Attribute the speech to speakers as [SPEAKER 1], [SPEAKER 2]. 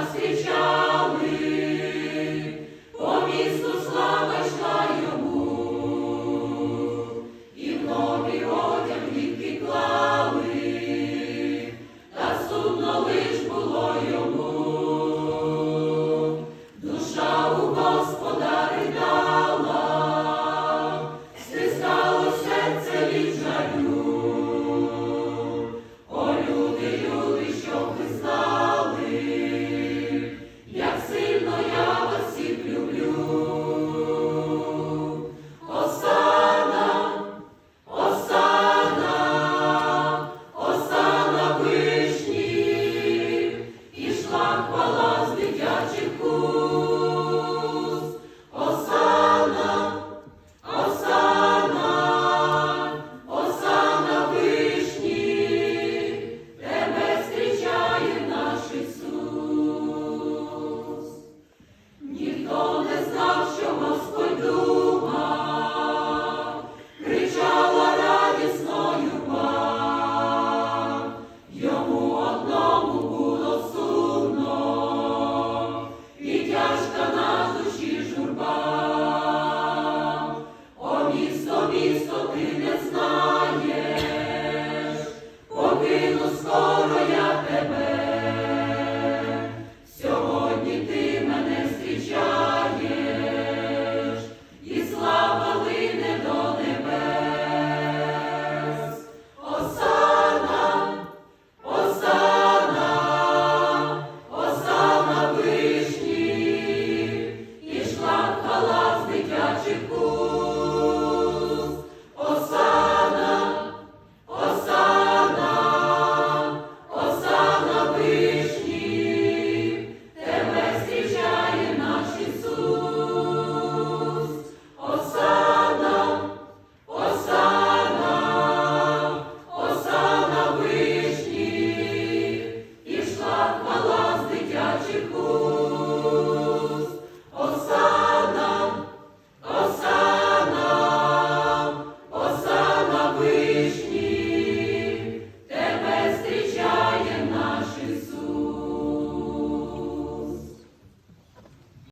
[SPEAKER 1] зустрічали, по місту слава йшла Lógico.